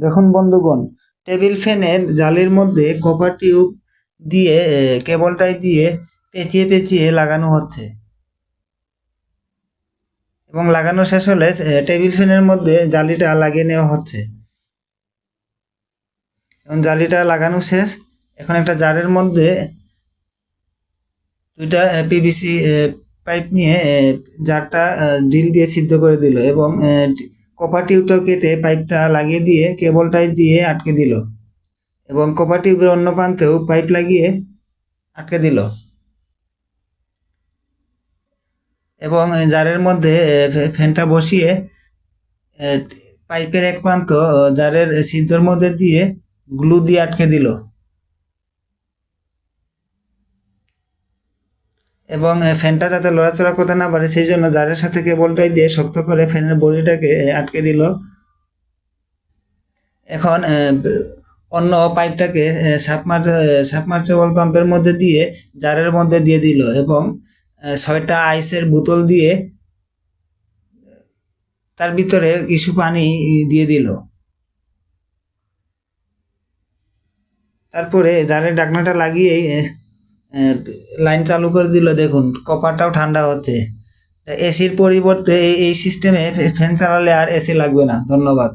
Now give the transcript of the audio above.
দেখুন বন্ধুগণ, টেবিল ফ্যানের জালির মধ্যে কপার টিউব দিয়ে কেবলটাই দিয়ে পেঁচিয়ে পেঁচিয়ে লাগানো হচ্ছে। এবং লাগানো শেষ হলে টেবিল ফ্যানের মধ্যে জালিটা লাগিয়ে নেওয়া হচ্ছে। এবং জালিটা লাগানো শেষ, এখন একটা জারের মধ্যে দুইটা পিভিসি পাইপ নিয়ে জারটা ড্রিল দিয়ে সিদ্ধ করে দিল এবং কপার টিউবটা কেটে পাইপটা লাগিয়ে দিয়ে কেবল টাইপ দিয়ে আটকে দিল এবং কপার টিউবের অন্য প্রান্তেও পাইপ লাগিয়ে আটকে দিল। এবং জারের মধ্যে ফ্যানটা বসিয়ে পাইপের এক প্রান্ত জারের সিদ্ধর মধ্যে দিয়ে গ্লু দিয়ে আটকে দিল। এবং ফ্যানটা যাতে লড়াচড়া করতে না পারে, সেই জন্য জারের সাথে কেবলটাই দিয়ে শক্ত করে ফ্যানের বডিটাকে আটকে দিল। এখন অন্য পাইপটাকে সাবমার্জ সাবমার্সেবল পাম্পের মধ্যে দিয়ে জারের মধ্যে দিয়ে দিল এবং ছয়টা আইসের বোতল দিয়ে তার ভিতরে কিছু পানি দিয়ে দিল। তারপরে জারের ডাকনাটা লাগিয়ে লাইন চালু করে দিল, দেখুন, কপারটাও ঠান্ডা হচ্ছে। এসির পরিবর্তে এই সিস্টেমে ফ্যান চালালে আর এসি লাগবে না, ধন্যবাদ।